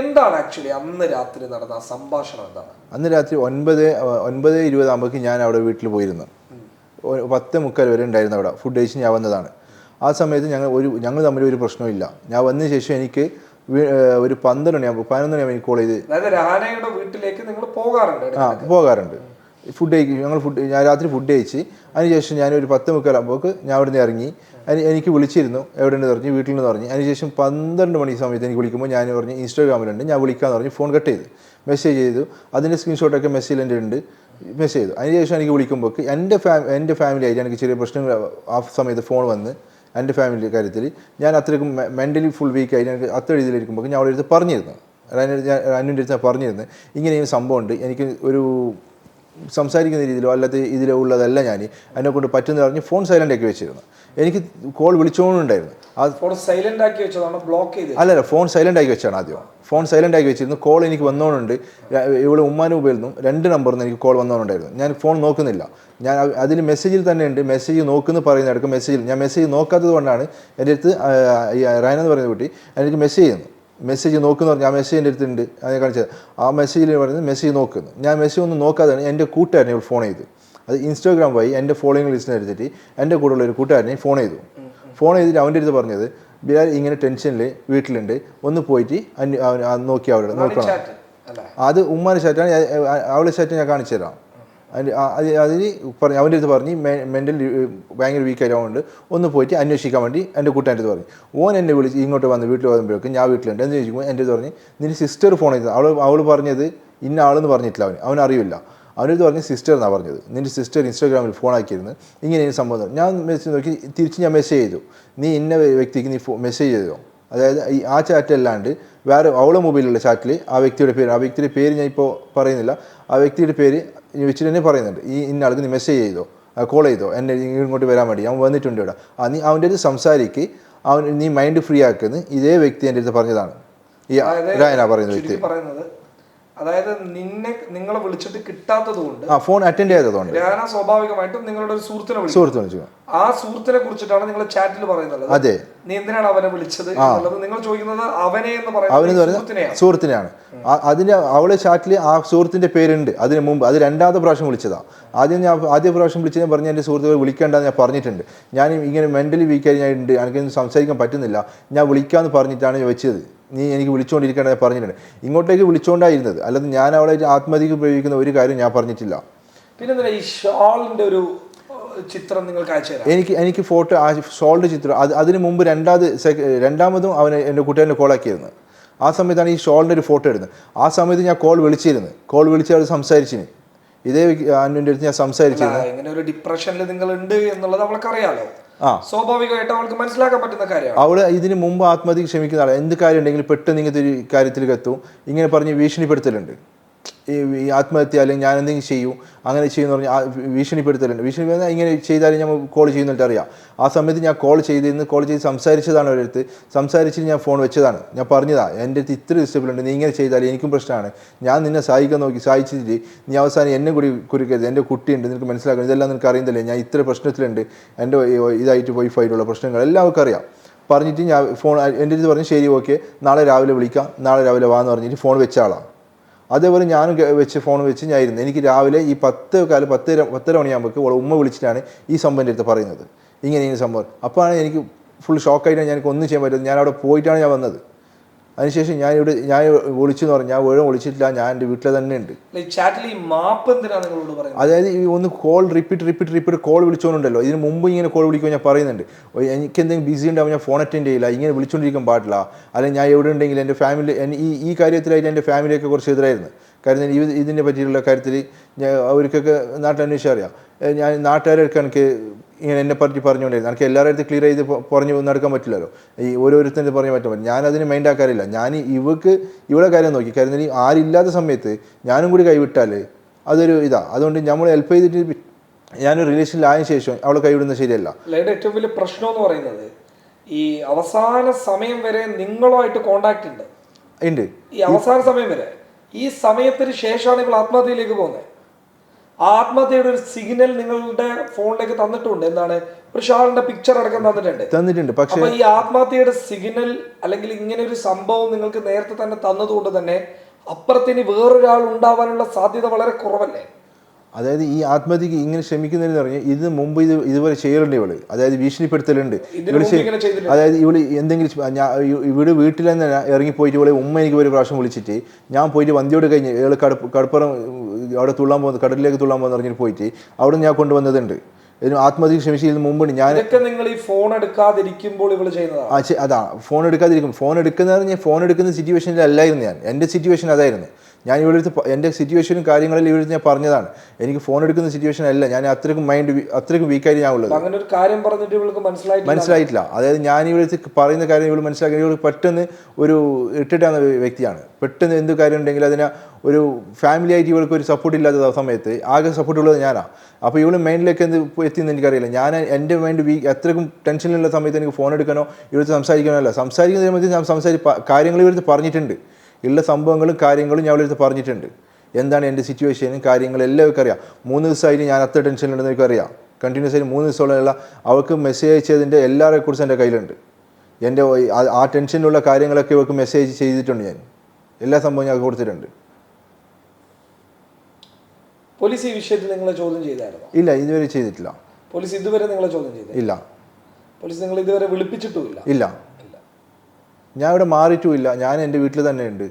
S1: എന്താണ് ആക്ച്വലി അന്ന് രാത്രി നടന്ന സംഭാഷണം എന്താണ്?
S2: അന്ന് രാത്രി ഒൻപത് ഒൻപത് ഇരുപതാകുമ്പോഴേക്ക് ഞാൻ അവിടെ വീട്ടിൽ പോയിരുന്നു. പത്ത് മുക്കാൽ വരെ ഉണ്ടായിരുന്നു അവിടെ. ഫുഡ് കഴിച്ച് ഞാൻ വന്നതാണ്. ആ സമയത്ത് ഞങ്ങൾ ഒരു ഞങ്ങൾ തമ്മിൽ ഒരു പ്രശ്നമില്ല ഞാൻ വന്നതിന് ശേഷം എനിക്ക് ഒരു പന്ത്രണ്ട് മണിയാകുമ്പോൾ പതിനൊന്ന് മണിയാകുമ്പോൾ എനിക്ക് കോൾ ചെയ്ത്
S1: രാനയുടെ വീട്ടിലേക്ക് നിങ്ങൾ പോകാറുണ്ട്
S2: ആ പോകാറുണ്ട്. ഫുഡ് കഴിക്കും ഞങ്ങൾ ഫുഡ് ഞാൻ രാത്രി ഫുഡ് കഴിച്ച് അതിനുശേഷം ഞാൻ ഒരു പത്ത് മുക്കാലാകുമ്പോൾ ഞാൻ അവിടെ നിന്ന് ഇറങ്ങി. എനിക്ക് വിളിച്ചിരുന്നു. എവിടെ നിന്ന് പറഞ്ഞു? വീട്ടിൽ നിന്ന് പറഞ്ഞു. അതിനുശേഷം പന്ത്രണ്ട് മണി സമയത്ത് എനിക്ക് വിളിക്കുമ്പോൾ ഞാൻ പറഞ്ഞു ഇൻസ്റ്റാഗ്രാമിലുണ്ട്. ഞാൻ വിളിക്കാമെന്ന് പറഞ്ഞു ഫോൺ കട്ട് ചെയ്തു. മെസ്സേജ് ചെയ്തു. അതിന്റെ സ്ക്രീൻഷോട്ടൊക്കെ മെസ്സേജിൽ എന്റെ ഉണ്ട്. മെസ്സേജ് ചെയ്തു. അതിനുശേഷം എനിക്ക് വിളിക്കുമ്പോൾ എന്റെ ഫാമി എന്റെ ഫാമിലി ആയിട്ട് എനിക്ക് ചെറിയ പ്രശ്നങ്ങൾ ആ സമയത്ത് ഫോൺ വന്ന് എന്റെ ഫാമിലി കാര്യത്തിൽ ഞാൻ അത്രയ്ക്കും മെന്റലി ഫുൾ വീക്ക് ആയി എനിക്ക് അത്ര രീതിയിലിരിക്കുമ്പോൾ ഞാൻ അവിടെ അടുത്ത് പറഞ്ഞിരുന്നു. അനിന്റെ അടുത്ത് ഞാൻ പറഞ്ഞിരുന്നു. ഇങ്ങനെ സംഭവമുണ്ട്. എനിക്ക് ഒരു സംസാരിക്കുന്ന രീതിയിലോ അല്ലാതെ ഇതിലോ ഉള്ളതല്ല ഞാൻ. എന്നെ കൊണ്ട് പറ്റുന്ന പറഞ്ഞ് ഫോൺ സൈലന്റ് ആക്കി വെച്ചിരുന്നു. എനിക്ക് കോൾ വിളിച്ചുകൊണ്ടുണ്ടായിരുന്നു ആ
S1: ഫോൺ സൈലന്റ് ആക്കി വെച്ചതാണ്? ബ്ലോക്ക് ചെയ്ത്
S2: അല്ലല്ല ഫോൺ സൈലന്റ് ആക്കി വെച്ചാണ് ആദ്യം. ഫോൺ സൈലന്റ് ആക്കി വെച്ചിരുന്നു. കോൾ എനിക്ക് വന്നോണ്ടുണ്ട് ഇവിടെ ഉമ്മാനും നിന്നും രണ്ട് നമ്പറിൽ നിന്ന് എനിക്ക് കോൾ വന്നോണ്ടായിരുന്നു ഞാൻ ഫോൺ നോക്കുന്നില്ല. ഞാൻ അതിൽ മെസ്സേജിൽ തന്നെ ഉണ്ട്. മെസ്സേജ് നോക്കുന്നു പറയുന്ന ഇടയ്ക്ക് മെസ്സേജിൽ ഞാൻ മെസ്സേജ് നോക്കാത്തത് കൊണ്ടാണ് എന്റെ അടുത്ത് റയന എന്ന് പറയുന്ന കുട്ടി എനിക്ക് മെസ്സേജ് ചെയ്യുന്നു. മെസ്സേജ് നോക്കുന്ന പറഞ്ഞു ആ മെസ്സേജ് എന്റെ അടുത്തുണ്ട് അതിനെ കാണിച്ചത് ആ മെസ്സേജിൽ പറയുന്നത് മെസ്സേജ് നോക്കുന്നു. ഞാൻ മെസ്സേജ് ഒന്നും നോക്കാതെയാണ് എന്റെ കൂട്ടുകാരനെ ഇവിടെ ഫോൺ ചെയ്തു അത് ഇൻസ്റ്റാഗ്രാം വഴി എന്റെ ഫോളോയിങ് ലിസ്റ്റിനെ എടുത്തിട്ട് എന്റെ കൂടെയുള്ള ഒരു കൂട്ടുകാരനെ ഫോൺ ചെയ്തു. ഫോൺ ചെയ്തിട്ട് അവന്റെ അടുത്ത് പറഞ്ഞത് ബിലാൽ ഇങ്ങനെ ടെൻഷനിൽ വീട്ടിലുണ്ട്. ഒന്ന് പോയിട്ട് നോക്കി അവിടെ നോക്കണം. അത് ഉമ്മാന്റെ ചാറ്റാണ് അവളെ ചാറ്റ് ഞാൻ കാണിച്ചു തരാം. അതിന് അതിന് പറഞ്ഞു അവന്റെ അടുത്ത് പറഞ്ഞ് മെന്റൽ ഭയങ്കര വീക്ക് ആയതുകൊണ്ട് ഒന്ന് പോയിട്ട് അന്വേഷിക്കാൻ വേണ്ടി എന്റെ കൂട്ടുകാരന്റെ പറഞ്ഞു. ഓൻ എന്നെ വിളിച്ച് ഇങ്ങോട്ട് വന്ന് വീട്ടിൽ വരുമ്പോഴേക്കും ഞാൻ വീട്ടിലുണ്ട്. എന്ന് ചോദിക്കുമ്പോൾ എന്റെ അടുത്ത് പറഞ്ഞ് നിന്റെ സിസ്റ്റർ ഫോൺ ചെയ്തത്. അവൾ അവൾ പറഞ്ഞത് ഇന്ന ആളെന്ന് പറഞ്ഞിട്ടില്ല അവൻ അറിയില്ല. അവനടുത്ത് പറഞ്ഞ് സിസ്റ്റർ എന്നാണ് പറഞ്ഞത്. നിന്റെ സിസ്റ്റർ ഇൻസ്റ്റാഗ്രാമിൽ ഫോൺ ആക്കിയിരുന്നു. ഇങ്ങനെ സംഭവം. ഞാൻ മെസ്സേജ് നോക്കി തിരിച്ച് ഞാൻ മെസ്സേജ് ചെയ്തു. നീ ഇന്ന വ്യക്തിക്ക് നീ മെസ്സേജ് ചെയ്തോ അതായത് ഈ ആ ചാറ്റ് അല്ലാണ്ട് വേറെ അവളെ മൊബൈലുള്ള ചാറ്റിൽ ആ വ്യക്തിയുടെ പേര് ആ വ്യക്തിയുടെ പേര് ഞാൻ ഇപ്പോൾ പറയുന്നില്ല. ആ വ്യക്തിയുടെ പേര് വെച്ചിട്ട് തന്നെ പറയുന്നുണ്ട്. ഈ ഇന്ന ആൾക്ക് നീ മെസ്സേജ് ചെയ്തോ കോൾ ചെയ്തോ എന്നെ ഇങ്ങോട്ട് വരാൻ വേണ്ടി അവൻ വന്നിട്ടുണ്ട് ഇവിടെ. ആ നീ അവന്റെ അടുത്ത് സംസാരിക്ക് അവൻ നീ മൈൻഡ് ഫ്രീ ആക്കുന്നു ഇതേ വ്യക്തി എന്റെ അടുത്ത് പറഞ്ഞതാണ്. ഈ രായന പറയുന്ന വ്യക്തി.
S1: അതായത് നിന്നെ നിങ്ങളെ വിളിച്ചിട്ട് കിട്ടാത്തത് കൊണ്ട്
S2: ആ ഫോൺ അറ്റൻഡ് ചെയ്തതുകൊണ്ട്
S1: രാന സ്വാഭാവികമായിട്ടും നിങ്ങളുടെ ഒരു സുഹൃത്തിനെ
S2: സുഹൃത്തിനെ വിളിച്ചു.
S1: ആ സുഹൃത്തിനെ കുറിച്ചിട്ടാണ് നിങ്ങൾ ചാറ്റിൽ പറയുന്നത്.
S2: അതെ.
S1: നീ എന്തിനാണ് അവനെ വിളിച്ചത് എന്നുള്ളത് നിങ്ങൾ ചോദിക്കുന്നത് അവനെ എന്ന് പറയുന്നത് സുഹൃത്തിനെയാണ്.
S2: അതിന്റെ അവളെ ചാറ്റിൽ ആ സുഹൃത്തിന്റെ പേരുണ്ട്. അതിന് മുമ്പ് അത് രണ്ടാമത്തെ പ്രാവശ്യം വിളിച്ചതാ. ആദ്യം ഞാൻ ആദ്യ പ്രാവശ്യം വിളിച്ച് ഞാൻ പറഞ്ഞ എന്റെ സുഹൃത്തുക്കൾ വിളിക്കേണ്ടെന്ന് ഞാൻ പറഞ്ഞിട്ടുണ്ട്. ഞാൻ ഇങ്ങനെ മെന്റലി വീക്കായി ആയിട്ടുണ്ട് ഉണ്ട്. എനിക്കൊന്നും സംസാരിക്കാൻ പറ്റുന്നില്ല. ഞാൻ വിളിക്കാമെന്ന് പറഞ്ഞിട്ടാണ് വെച്ചത്. നീ എനിക്ക് വിളിച്ചുകൊണ്ടിരിക്കേണ്ട ഞാൻ പറഞ്ഞിട്ടുണ്ട്. ഇങ്ങോട്ടേക്ക് വിളിച്ചുകൊണ്ടായിരുന്നത് അല്ലാതെ ഞാൻ അവളെ ആത്മഹത്യക്ക് ഉപയോഗിക്കുന്ന ഒരു കാര്യം ഞാൻ പറഞ്ഞിട്ടില്ല.
S1: പിന്നെ എന്തിനാ ഈ ഷാളിന്റെ ഒരു ചിത്രം നിങ്ങൾ അയച്ചു
S2: എനിക്ക് എനിക്ക് ഫോട്ടോ ആ ഷോൾഡ് ചിത്രം അത് അതിന് മുമ്പ് രണ്ടാമത് രണ്ടാമതും അവന് എന്റെ കൂട്ടുകാരനെ കോളാക്കിയിരുന്നു ആ സമയത്താണ് ഈ ഷോളിന്റെ ഒരു ഫോട്ടോ എടുത്തത് ആ സമയത്ത് ഞാൻ കോൾ വിളിച്ചിരുന്നു. കോൾ വിളിച്ച് അവർ സംസാരിച്ചിന്. ഇതേ അന്നുന്റെ അടുത്ത് ഞാൻ സംസാരിച്ചിരുന്നു
S1: ഇങ്ങനെ ഒരു ഡിപ്രഷനിൽ നിങ്ങൾ ഉണ്ട് എന്നുള്ളത് അവൾക്ക് അറിയാലോ.
S2: ആ.
S1: സ്വാഭാവികമായിട്ട് അവൾക്ക് മനസ്സിലാക്കാൻ പറ്റുന്ന കാര്യം
S2: അവൾ ഇതിന് മുമ്പ് ആത്മഹത്യക്ക് ക്ഷമിക്കുന്ന ആളാണ് എന്ത് കാര്യം ഉണ്ടെങ്കിലും പെട്ടെന്ന് ഇങ്ങനത്തെ ഒരു കാര്യത്തിൽ എത്തും. ഇങ്ങനെ പറഞ്ഞ് ഭീഷണിപ്പെടുത്തലുണ്ട്. ഈ ആത്മഹത്യ അല്ലെങ്കിൽ ഞാൻ എന്തെങ്കിലും ചെയ്യും അങ്ങനെ ചെയ്യുമെന്ന് പറഞ്ഞ് ആ ഭീഷണിപ്പെടുത്തലുണ്ട്. ഭീഷണി പറഞ്ഞാൽ ഇങ്ങനെ ചെയ്താലും ഞാൻ കോൾ ചെയ്യുന്നിട്ട് അറിയാം. ആ സമയത്ത് ഞാൻ കോൾ ചെയ്തിരുന്നു കോൾ ചെയ്ത് സംസാരിച്ചതാണ് ഒരിടത്ത് സംസാരിച്ച് ഞാൻ ഫോൺ വെച്ചതാണ്. ഞാൻ പറഞ്ഞതാ എന്റെ അടുത്ത് ഇത്ര ഡിസ്റ്റർബിൾ ഉണ്ട്. നീ ഇങ്ങനെ ചെയ്താൽ എനിക്കും പ്രശ്നമാണ്. ഞാൻ നിന്നെ സഹായിക്കാൻ നോക്കി സഹായിച്ചിട്ട് നീ അവസാനം എന്നെ കൂടി കുരുക്കരുത്. എന്റെ കുട്ടിയുണ്ട് നിനക്ക് മനസ്സിലാക്കണം. ഇതെല്ലാം നിനക്ക് അറിയുന്നില്ലേ ഞാൻ ഇത്ര പ്രശ്നത്തിലുണ്ട്. എന്റെ ഇതായിട്ട് വൈഫായിട്ടുള്ള പ്രശ്നങ്ങൾ എല്ലാവർക്കും അറിയാം. പറഞ്ഞിട്ട് ഞാൻ ഫോൺ എന്റെ അടുത്ത് പറഞ്ഞു ശരി ഓക്കെ നാളെ രാവിലെ വിളിക്കാം. നാളെ രാവിലെ വാന്ന് പറഞ്ഞിട്ട് ഫോൺ വെച്ച ആളാണ് അതേപോലെ ഞാനും വെച്ച് ഫോൺ വെച്ച് ഞാൻ ഇരുന്നു എനിക്ക് രാവിലെ ഈ പത്ത് കാലം പത്തര പത്തര മണിയാകുമ്പോൾ ഉമ്മ വിളിച്ചിട്ടാണ് ഈ സംഭവം എന്റെ അടുത്ത് പറയുന്നത്. ഇങ്ങനെ ഈ സംഭവം. അപ്പോഴാണ് എനിക്ക് ഫുൾ ഷോക്കായിട്ടാണ് ഞാൻ എനിക്ക് ഒന്നും ചെയ്യാൻ പറ്റുന്നത് ഞാൻ അവിടെ പോയിട്ടാണ് ഞാൻ വന്നത്. അതിനുശേഷം ഞാൻ ഇവിടെ ഞാൻ വിളിച്ചു എന്ന് പറഞ്ഞു. ഞാൻ വീഴും വിളിച്ചിട്ടില്ല ഞാൻ എന്റെ വീട്ടിൽ തന്നെ ഉണ്ട്.
S1: ഈ ചാറ്റിൽ ഈ മാപ്പ് എന്തിനാ നിങ്ങളോട് പറയുന്നത്?
S2: അതായത് ഈ ഒന്ന് call repeat repeat repeat call വിളിച്ചോണ്ടല്ലോ ഇതിന് മുമ്പ് ഇങ്ങനെ കോൾ വിളിക്കുമ്പോൾ ഞാൻ പറയുന്നുണ്ട്. എനിക്ക് എന്തെങ്കിലും ബിസി ഉണ്ടാവും ഞാൻ ഫോൺ അറ്റൻഡ് ചെയ്യില്ല. ഇങ്ങനെ വിളിച്ചുകൊണ്ടിരിക്കാൻ പാടില്ല. അല്ലെങ്കിൽ ഞാൻ എവിടെ ഉണ്ടെങ്കിൽ എന്റെ ഫാമിലി ഈ ഈ കാര്യത്തിലായിട്ട് എന്റെ ഫാമിലിയൊക്കെ കുറച്ച് എതിരായിരുന്നു. കാരണം ഈ ഇതിനെ പറ്റിയുള്ള കാര്യത്തിൽ ഞാൻ അവർക്കൊക്കെ നാട്ടിലന്വേഷിച്ചറിയാം ഞാൻ നാട്ടുകാരൊക്കെ എനിക്ക് ഇങ്ങനെ എന്നെ പറ്റി പറഞ്ഞുകൊണ്ടിരുന്നു. എനിക്ക് എല്ലാവരുടെ അടുത്ത് ക്ലിയർ ചെയ്ത് പറഞ്ഞു നടക്കാൻ പറ്റില്ലല്ലോ. ഈ ഓരോരുത്തരും പറഞ്ഞു പറ്റാൻ പറ്റും ഞാൻ അതിന് മൈൻഡ് ആക്കാറില്ല. ഞാൻ ഇവക്ക് ഇവിടെ കാര്യം നോക്കി. കാര്യം ആരില്ലാത്ത സമയത്ത് ഞാനും കൂടി കൈവിട്ടാൽ അതൊരു ഇതാ. അതുകൊണ്ട് നമ്മൾ ഹെൽപ്പ് ചെയ്തിട്ട് ഞാൻ റിലേഷനിലായ ശേഷം അവൾ കൈവിടുന്നത് ശരിയല്ല.
S1: ഏറ്റവും വലിയ പ്രശ്നം എന്ന് പറയുന്നത് ഈ അവസാന സമയം വരെ നിങ്ങളുമായിട്ട് കോണ്ടാക്ട് ഉണ്ട്.
S2: ഉണ്ട്
S1: ഈ അവസാന സമയം വരെ. ഈ സമയത്തിന് ശേഷമാണ് ഇപ്പോൾ ആത്മഹത്യയിലേക്ക് പോകുന്നത്. ആത്മഹത്യയുടെ ഒരു സിഗ്നൽ നിങ്ങളുടെ ഫോണിലേക്ക് തന്നിട്ടുണ്ട്. എന്താണ്? ഒരു ഷാളിന്റെ പിക്ചർ അടക്കം തന്നിട്ടുണ്ട്.
S2: തന്നിട്ടുണ്ട്. പക്ഷേ
S1: ഈ ആത്മഹത്യയുടെ സിഗ്നൽ അല്ലെങ്കിൽ ഇങ്ങനെ ഒരു സംഭവം നിങ്ങൾക്ക് നേരത്തെ തന്നെ തന്നതുകൊണ്ട് തന്നെ അപ്പുറത്തിന് വേറൊരാൾ ഉണ്ടാവാനുള്ള സാധ്യത വളരെ കുറവല്ലേ?
S2: അതായത് ഈ ആത്മഹത്യക്ക് ഇങ്ങനെ ശ്രമിക്കുന്നതെന്ന് പറഞ്ഞാൽ ഇത് മുമ്പ് ഇത് ഇതുപോലെ ചെയ്യലുണ്ട് ഇവൾ. അതായത് ഭീഷണിപ്പെടുത്തലുണ്ട്.
S1: ഇതിനു ഇവൾ
S2: അതായത് ഇവൾ എന്തെങ്കിലും ഞാൻ ഇവിടെ വീട്ടിൽ തന്നെ ഇറങ്ങിപ്പോയിട്ട് ഇവളെ ഉമ്മ എനിക്ക് ഒരു പ്രാവശ്യം വിളിച്ചിട്ട് ഞാൻ പോയിട്ട് വന്തിയോട് കഴിഞ്ഞ് ഇയാൾ കടപ്പ് കടപ്പുറം അവിടെ തുള്ളാൻ പോകുന്നത് കടലിലേക്ക് തുള്ളാൻ പോകുന്ന പറഞ്ഞിട്ട് പോയിട്ട് അവിടെ ഞാൻ കൊണ്ടുവന്നതുണ്ട്. ഇതിന് ആത്മഹത്യക്ക് ശ്രമിച്ചതിന് മുമ്പ് ഞാൻ
S1: നിങ്ങൾ ഈ ഫോൺ എടുക്കാതിരിക്കുമ്പോൾ ഇവൾ ചെയ്യുന്നത്?
S2: ആ അതാ ഫോൺ എടുക്കാതിരിക്കും. ഫോൺ എടുക്കുന്ന ഫോൺ എടുക്കുന്ന സിറ്റുവേഷനിലല്ലായിരുന്നു ഞാൻ. എന്റെ സിറ്റുവേഷൻ അതായിരുന്നു. ഞാൻ ഇവിടുത്തെ എന്റെ സിറ്റുവേഷനും കാര്യങ്ങളിൽ ഇവിടുത്തെ ഞാൻ പറഞ്ഞതാണ്. എനിക്ക് ഫോൺ എടുക്കുന്ന സിറ്റുവേഷൻ അല്ല. ഞാൻ അത്രയ്ക്കും മൈൻഡ് അത്രയ്ക്കും വീക്കായി ഞാൻ ഉള്ളത്.
S1: അങ്ങനെ ഒരു കാര്യം പറഞ്ഞിട്ട് ഇവൾക്ക് മനസ്സിലായിട്ടില്ല.
S2: മനസ്സിലായിട്ടില്ല. അതായത് ഞാൻ ഇവിടുത്തെ പറയുന്ന കാര്യം ഇവൾ മനസ്സിലാക്കി. ഇവൾ പെട്ടെന്ന് ഒരു ഇട്ടിട്ടാണ് വ്യക്തിയാണ്. പെട്ടെന്ന് എന്ത് കാര്യം ഉണ്ടെങ്കിൽ അതിനെ ഒരു ഫാമിലി ആയിട്ട് ഇവൾക്ക് ഒരു സപ്പോർട്ട് ഇല്ലാത്ത സമയത്ത് ആകെ സപ്പോർട്ട് ഉള്ളത് ഞാനാണ് അപ്പോൾ ഇവൾ മൈൻഡിലേക്ക് എന്ത് എത്തിയെന്ന് എനിക്കറിയില്ല. ഞാൻ എന്റെ മൈൻഡ് വീ എത്രക്കും ടെൻഷനിലുള്ള സമയത്ത് എനിക്ക് ഫോൺ എടുക്കണോ ഇവിടുത്തെ സംസാരിക്കണോ അല്ല. സംസാരിക്കുന്ന സമയത്ത് ഞാൻ സംസാരി കാര്യങ്ങൾ ഇവിടുത്തെ പറഞ്ഞിട്ടുണ്ട്. ഉള്ള സംഭവങ്ങളും കാര്യങ്ങളും ഞാൻ അവളെടുത്ത് പറഞ്ഞിട്ടുണ്ട്. എന്താണ് എന്റെ സിറ്റുവേഷനും കാര്യങ്ങളും എല്ലാം ഇവർക്ക് അറിയാം. മൂന്ന് ദിവസമായിട്ട് ഞാൻ അത്ര ടെൻഷനിലുണ്ടെന്ന് അറിയാം. കണ്ടിന്യൂസ് ആയിട്ട് മൂന്ന് ദിവസമുള്ള അവൾക്ക് മെസ്സേജ് അയച്ചതിന്റെ എല്ലാ റെക്കോർഡ്സും എന്റെ കയ്യിലുണ്ട്. എന്റെ ആ- ടെൻഷനിലുള്ള കാര്യങ്ങളൊക്കെ ഇവർക്ക് മെസ്സേജ് ചെയ്തിട്ടുണ്ട് ഞാൻ. എല്ലാ സംഭവവും ഞാൻ കൊടുത്തിട്ടുണ്ട്.
S1: പോലീസ് ഈ വിഷയത്തിൽ നിങ്ങളെ ചോദ്യം ചെയ്തായിരുന്നു?
S2: ഇല്ല ഇതുവരെ ചെയ്തിട്ടില്ല.
S1: പോലീസ് ഇതുവരെ നിങ്ങളെ ചോദ്യം ചെയ്തു
S2: ഇല്ല.
S1: പോലീസ് നിങ്ങൾ ഇതുവരെ വിളിപ്പിച്ചിട്ടുമില്ല?
S2: ഇല്ല. ഞാൻ ഇവിടെ മാറിയിട്ടുമില്ല. ഞാൻ എന്റെ വീട്ടിൽ തന്നെ ഉണ്ട്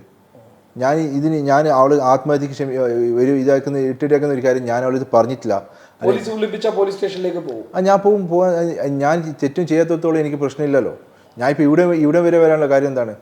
S2: ഞാൻ ഇതിന് ഞാൻ അവൾ ആത്മഹത്യക്ക് ക്ഷമി ഒരു ഇതാക്കുന്ന ഇട്ടിട്ടേക്കുന്ന ഒരു കാര്യം ഞാൻ അവളിത് പറഞ്ഞിട്ടില്ല.
S1: പോലീസ് സ്റ്റേഷനിലേക്ക് പോകും.
S2: ആ ഞാൻ പോകും. പോകാൻ ഞാൻ തെറ്റും ചെയ്യാത്തത്തോളം എനിക്ക് പ്രശ്നമില്ലല്ലോ. ഞാൻ ഇപ്പോൾ ഇവിടെ ഇവിടെ വരെ വരാനുള്ള കാര്യം എന്താണ്?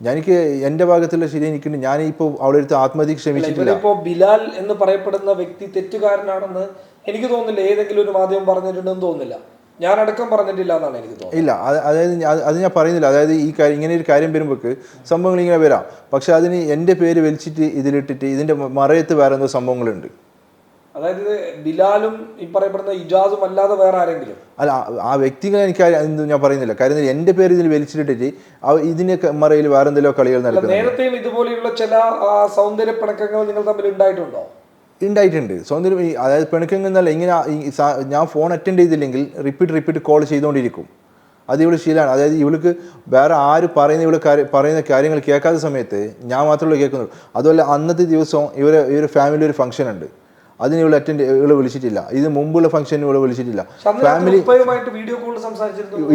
S2: ഞാൻ എനിക്ക് എന്റെ ഭാഗത്തുള്ള ശരി എനിക്കുണ്ട്. ഞാൻ ഇപ്പോൾ അവളെ അടുത്ത് ആത്മഹത്യക്ക് ശ്രമിച്ചിട്ടില്ല
S1: ഇപ്പോൾ ബിലാൽ എന്ന് പറയപ്പെടുന്ന വ്യക്തി തെറ്റുകാരനാണെന്ന് എനിക്ക് തോന്നുന്നില്ല. ഏതെങ്കിലും ഒരു മാധ്യമം പറഞ്ഞിട്ടുണ്ടെന്ന് തോന്നുന്നില്ല. ഞാൻ അടക്കം പറഞ്ഞിട്ടില്ല എന്നാണ് എനിക്ക് തോന്നുന്നത്.
S2: ഇല്ല അത് അതായത് അത് ഞാൻ പറയുന്നില്ല. അതായത് ഈ കാര്യം ഇങ്ങനെ ഒരു കാര്യം വരുമ്പോൾക്ക് സംഭവങ്ങൾ ഇങ്ങനെ വരാം. പക്ഷെ അതിന് എന്റെ പേര് വലിച്ചിട്ട് ഇതിലിട്ടിട്ട് ഇതിന്റെ മറയത്ത് വേറെ എന്തോ സംഭവങ്ങളുണ്ട്.
S1: അതായത് ബിലാലും ഈ പറയപ്പെടുന്ന ഇജാസും അല്ലാതെ വേറെ ആരെങ്കിലും?
S2: അല്ല ആ- വ്യക്തികൾ വ്യക്തികളെ എനിക്ക് ഞാൻ പറയുന്നില്ല. കാര്യം എന്റെ പേര് ഇതിൽ വലിച്ചിട്ടിട്ട് ഇതിന്റെ മറയിൽ വേറെ എന്തെങ്കിലും കളികൾ നടക്കുന്നത്
S1: നേരത്തെയും ഇതുപോലെയുള്ള ചില സൗന്ദര്യ പിണക്കങ്ങൾ നിങ്ങൾ തമ്മിൽ ഉണ്ടായിട്ടുണ്ടോ?
S2: ഉണ്ടായിട്ടുണ്ട് സ്വന്തം അതായത് എന്നല്ല ഇങ്ങനെ ഞാൻ ഫോൺ അറ്റൻഡ് ചെയ്തില്ലെങ്കിൽ റിപ്പീറ്റ് റിപ്പീറ്റ് കോൾ ചെയ്തുകൊണ്ടിരിക്കും അത് ഇവിടെ ശീലമാണ് അതായത് ഇവൾക്ക് വേറെ ആര് പറയുന്ന ഇവിടെ പറയുന്ന കാര്യങ്ങൾ കേൾക്കാത്ത സമയത്ത് ഞാൻ മാത്രമേ കേൾക്കുന്നുള്ളൂ. അതുപോലെ അന്നത്തെ ദിവസം ഇവരെ ഇവരെ ഫാമിലി ഒരു ഫംഗ്ഷൻ ഉണ്ട്. അതിന് ഇവൾ അറ്റൻഡ് ഇവൾ വിളിച്ചിട്ടില്ല. ഇത് മുമ്പുള്ള ഫംഗ്ഷന് ഇവൾ വിളിച്ചിട്ടില്ല.
S1: ഫാമിലി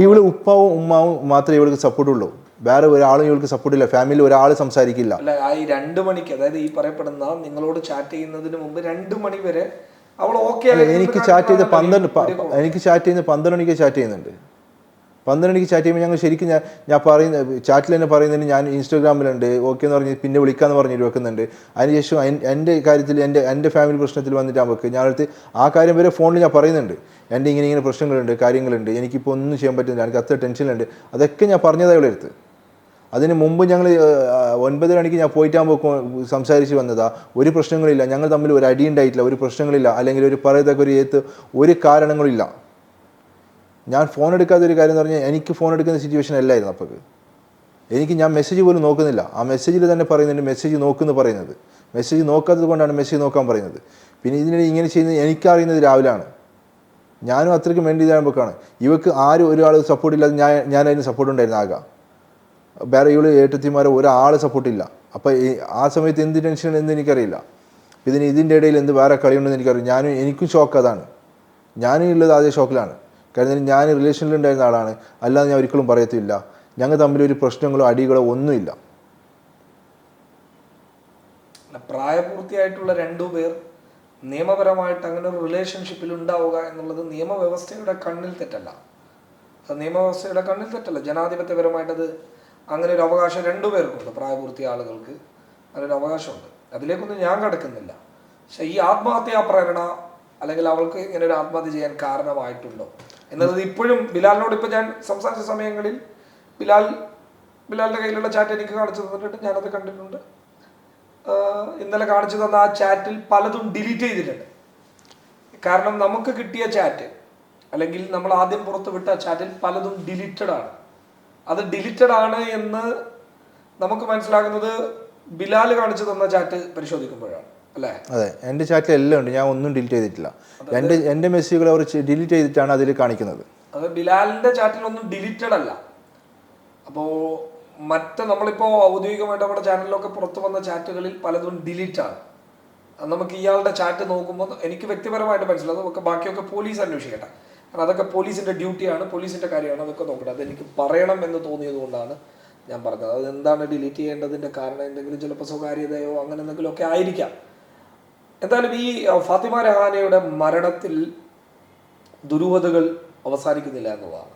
S2: ഇവൾ ഉപ്പാവും ഉമ്മാവും മാത്രമേ ഇവൾക്ക് സപ്പോർട്ടുള്ളൂ വേറെ ഒരാളും ഇവൾക്ക് സപ്പോർട്ടില്ല ഫാമിലി ഒരാൾ സംസാരിക്കില്ല.
S1: അല്ല ആ ഈ രണ്ട് മണിക്ക് അതായത് ഈ പറയപ്പെടുന്ന നിങ്ങളോട് ചാറ്റ് ചെയ്യുന്നതിന് മുമ്പ് രണ്ട് മണി വരെ അവൾ ഓക്കെ
S2: എനിക്ക് ചാറ്റ് ചെയ്ത് പന്ത്രണ്ട് എനിക്ക് ചാറ്റ് ചെയ്യുന്ന പന്ത്രണ്ട് മണിക്ക് ചാറ്റ് ചെയ്യുന്നുണ്ട്. പന്ത്രണ്ട് മണിക്ക് ചാറ്റ് ചെയ്യുമ്പോൾ ഞങ്ങൾ ശരിക്കും ഞാൻ ഞാൻ പറയുന്ന ചാറ്റിൽ തന്നെ പറയുന്നതിന് ഞാൻ ഇൻസ്റ്റാഗ്രാമിലുണ്ട് ഓക്കെ എന്ന് പറഞ്ഞ് പിന്നെ വിളിക്കാന്ന് പറഞ്ഞിട്ട് വെക്കുന്നുണ്ട്. അതിനുശേഷം എൻ- എന്റെ കാര്യത്തിൽ എന്റെ എന്റെ ഫാമിലി പ്രശ്നത്തിൽ വന്നിട്ട് ഞാൻ ഞാനടുത്ത് ആ കാര്യം വരെ ഫോണിൽ ഞാൻ പറയുന്നുണ്ട്. എന്റെ ഇങ്ങനെ ഇങ്ങനെ പ്രശ്നങ്ങളുണ്ട് കാര്യങ്ങളുണ്ട്. എനിക്കിപ്പോൾ ഒന്നും ചെയ്യാൻ പറ്റുന്നില്ല. എനിക്ക് അത്ര ടെൻഷനുണ്ട് അതൊക്കെ ഞാൻ പറഞ്ഞതായി ഇവിടെ അടുത്ത്. അതിന് മുമ്പ് ഞങ്ങൾ ഒൻപത് മണിക്ക് ഞാൻ പോയിട്ടാകുമ്പോൾ സംസാരിച്ച് വന്നതാ. ഒരു പ്രശ്നങ്ങളില്ല. ഞങ്ങൾ തമ്മിൽ ഒരു അടി ഉണ്ടായിട്ടില്ല. ഒരു പ്രശ്നങ്ങളില്ല. അല്ലെങ്കിൽ ഒരു പറയത്തക്ക ഒരു ഏത്ത് ഒരു കാരണങ്ങളില്ല ഞാൻ ഫോൺ എടുക്കാത്ത ഒരു കാര്യം എന്ന് പറഞ്ഞാൽ എനിക്ക് ഫോൺ എടുക്കുന്ന സിറ്റുവേഷൻ അല്ലായിരുന്നു അപ്പോൾ എനിക്ക് ഞാൻ മെസ്സേജ് പോലും നോക്കുന്നില്ല. ആ മെസ്സേജിൽ തന്നെ പറയുന്നുണ്ട് മെസ്സേജ് നോക്കുന്നു പറയുന്നത്. മെസ്സേജ് നോക്കാത്തത് കൊണ്ടാണ് മെസ്സേജ് നോക്കാൻ പറയുന്നത്. പിന്നെ ഇതിനിടെ ഇങ്ങനെ ചെയ്യുന്നത് എനിക്കറിയുന്നത് രാവിലെയാണ് ഞാനും അത്രയ്ക്ക് വേണ്ടി ഇതാകുമ്പോഴാണ് ഇവക്ക് ആരും ഒരാൾ സപ്പോർട്ട് ഇല്ലാതെ ഞാൻ ഞാൻ അതിന് സപ്പോർട്ട് ഉണ്ടായിരുന്നു ആകാം വേറെ ഇവൾ ഏട്ടത്തിമാരോ ഒരാൾ സപ്പോർട്ടില്ല അപ്പോൾ ആ സമയത്ത് എന്ത് ടെൻഷൻ എന്ന് എനിക്കറിയില്ല. ഇതിന് ഇതിന്റെ ഇടയിൽ എന്ത് വേറെ കളിയുണ്ടെന്ന് എനിക്കറിയാം ഞാനും എനിക്കും ഷോക്ക് അതാണ്. ഞാനും ഉള്ളത് ആദ്യ ഷോക്കിലാണ് കാരണം ഞാൻ റിലേഷനിലുണ്ടായിരുന്ന ആളാണ്. അല്ലാതെ ഞാൻ ഒരിക്കലും പറയത്തില്ല. ഞങ്ങൾ തമ്മിൽ ഒരു പ്രശ്നങ്ങളോ അടികളോ ഒന്നുമില്ല.
S1: പ്രായപൂർത്തിയായിട്ടുള്ള രണ്ടു പേർ നിയമപരമായിട്ട് അങ്ങനെ ഒരു റിലേഷൻഷിപ്പിൽ ഉണ്ടാവുക എന്നുള്ളത് നിയമവ്യവസ്ഥയുടെ കണ്ണിൽ തെറ്റല്ല. നിയമവ്യവസ്ഥയുടെ കണ്ണിൽ തെറ്റല്ല. ജനാധിപത്യപരമായിട്ടത് അങ്ങനെ ഒരു അവകാശം രണ്ടു പേർക്കുണ്ട് പ്രായപൂർത്തിയ ആളുകൾക്ക് അങ്ങനെ ഒരു അവകാശമുണ്ട് അതിലേക്കൊന്നും ഞാൻ കടക്കുന്നില്ല. പക്ഷെ ഈ ആത്മഹത്യാ പ്രേരണ അല്ലെങ്കിൽ അവൾക്ക് ഇങ്ങനെ ഒരു ആത്മഹത്യ ചെയ്യാൻ കാരണമായിട്ടുണ്ടോ? എന്നത് ഇപ്പോഴും ബിലാലിനോട് ഇപ്പൊ ഞാൻ സംസാരിച്ച സമയങ്ങളിൽ ബിലാൽ ബിലാലിന്റെ കയ്യിലുള്ള ചാറ്റ് എനിക്ക് കാണിച്ചു തന്നിട്ടുണ്ട് ഞാനത് കണ്ടിട്ടുണ്ട്. ഇന്നലെ കാണിച്ചു തന്ന ആ ചാറ്റിൽ പലതും ഡിലീറ്റ് ചെയ്തിട്ടുണ്ട്. കാരണം നമുക്ക് കിട്ടിയ ചാറ്റ് അല്ലെങ്കിൽ നമ്മൾ ആദ്യം പുറത്ത് വിട്ട ചാറ്റിൽ പലതും ഡിലീറ്റഡ് ആണ്. അത് ഡിലിറ്റഡ് ആണ് എന്ന് നമുക്ക് മനസ്സിലാകുന്നത് ബിലാൽ കാണിച്ചു തന്ന ചാറ്റ് പരിശോധിക്കുമ്പോഴാണ് അല്ലേ?
S2: അതെ എന്റെ ചാറ്റിൽ എല്ലാം ഉണ്ട് ഞാൻ ഒന്നും ഡിലീറ്റ് ചെയ്തിട്ടില്ല. എന്റെ എന്റെ മെസ്സേജുകൾ അവർ ഡിലീറ്റ് ചെയ്തിട്ടാണ് അതിൽ കാണിക്കുന്നത്.
S1: അത് ബിലാലിന്റെ ചാറ്റിലൊന്നും ഡിലീറ്റഡ് അല്ല. അപ്പോ മറ്റ് നമ്മളിപ്പോ ഔദ്യോഗികമായിട്ട് നമ്മുടെ ചാനലിലൊക്കെ പുറത്തു വന്ന ചാറ്റുകളിൽ പലതും ഡിലീറ്റ് ആണ്. നമുക്ക് ഇയാളുടെ ചാറ്റ് നോക്കുമ്പോൾ എനിക്ക് വ്യക്തിപരമായിട്ട് മനസ്സിലാവും നമുക്ക് ബാക്കിയൊക്കെ പോലീസ് അന്വേഷിക്കട്ടെ. കാരണം അതൊക്കെ പോലീസിന്റെ ഡ്യൂട്ടിയാണ് പോലീസിന്റെ കാര്യമാണ് അതൊക്കെ നോക്കട്ടെ. അതെനിക്ക് പറയണം എന്ന് തോന്നിയത് കൊണ്ടാണ് ഞാൻ പറഞ്ഞത്. അത് എന്താണ് ഡിലീറ്റ് ചെയ്യേണ്ടതിന്റെ കാരണം? എന്തെങ്കിലും ചിലപ്പോൾ സ്വകാര്യതയോ അങ്ങനെ എന്തെങ്കിലും ഒക്കെ ആയിരിക്കാം. എന്തായാലും ഈ ഫാത്തിമ രഹാനയുടെ മരണത്തിൽ ദുരൂഹതകൾ അവസാനിക്കുന്നില്ല എന്നുള്ളതാണ്.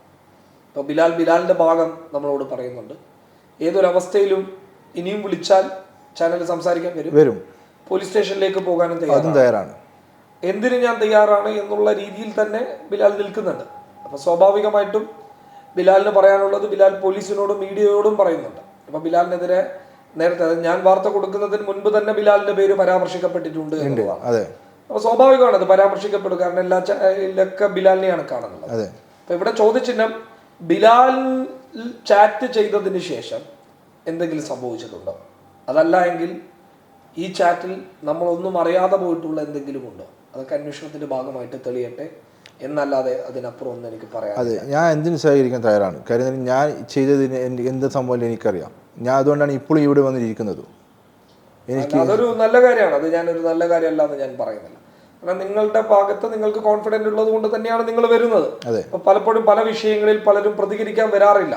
S1: ഇപ്പോൾ ബിലാൽ ബിലാലിന്റെ ഭാഗം നമ്മളോട് പറയുന്നുണ്ട്. ഏതൊരവസ്ഥയിലും ഇനിയും വിളിച്ചാൽ ചാനൽ സംസാരിക്കാൻ വരും.
S2: വരും.
S1: പോലീസ് സ്റ്റേഷനിലേക്ക് പോകാനും തയ്യാറാണ്. എന്തിന് ഞാൻ തയ്യാറാണ് എന്നുള്ള രീതിയിൽ തന്നെ ബിലാൽ നിൽക്കുന്നുണ്ട്. അപ്പോൾ സ്വാഭാവികമായിട്ടും ബിലാലിന് പറയാനുള്ളത് ബിലാൽ പോലീസിനോടും മീഡിയയോടും പറയുന്നുണ്ട്. അപ്പോൾ ബിലാലിനെതിരെ നേരത്തെ ഞാൻ വാർത്ത കൊടുക്കുന്നതിന് മുൻപ് തന്നെ ബിലാലിന്റെ പേര് പരാമർശിക്കപ്പെട്ടിട്ടുണ്ട് എന്നുള്ളതാണ്.
S2: അതെ.
S1: അപ്പൊ സ്വാഭാവികമാണ് അത് പരാമർശിക്കപ്പെടുക. കാരണം എല്ലാ ചാനലിലൊക്കെ ബിലാലിനെയാണ് കാണുന്നത്.
S2: അതെ.
S1: അപ്പൊ ഇവിടെ ചോദ്യചിഹ്നം ബിലാൽ ചാറ്റ് ചെയ്തതിന് ശേഷം എന്തെങ്കിലും സംഭവിച്ചിട്ടുണ്ടോ? അതല്ല എങ്കിൽ ഈ ചാറ്റിൽ നമ്മളൊന്നും അറിയാതെ പോയിട്ടുള്ള എന്തെങ്കിലും ഉണ്ടോ? അതൊക്കെ അന്വേഷണത്തിന്റെ ഭാഗമായിട്ട് തെളിയട്ടെ. എന്നല്ലാതെ അതിനപ്പുറം ഒന്നും എനിക്ക് പറയാം
S2: അതെ ഞാൻ എന്തിനു സഹകരിക്കാൻ തയ്യാറാണ്? കാര്യം ഞാൻ ചെയ്തതിന് എന്ത് സംഭവം എനിക്കറിയാം. ഞാൻ അതുകൊണ്ടാണ് ഇപ്പോഴും ഇവിടെ വന്നിരിക്കുന്നത്. എനിക്ക്
S1: അതൊരു നല്ല കാര്യമാണ്. അത് ഞാനൊരു നല്ല കാര്യമല്ല എന്ന് ഞാൻ പറയുന്നില്ല. കാരണം നിങ്ങളുടെ ഭാഗത്ത് നിങ്ങൾക്ക് കോൺഫിഡന്റ് ഉള്ളത് കൊണ്ട് തന്നെയാണ് നിങ്ങൾ വരുന്നത്.
S2: അപ്പോൾ
S1: അപ്പൊ പലപ്പോഴും പല വിഷയങ്ങളിൽ പലരും പ്രതികരിക്കാൻ വരാറില്ല.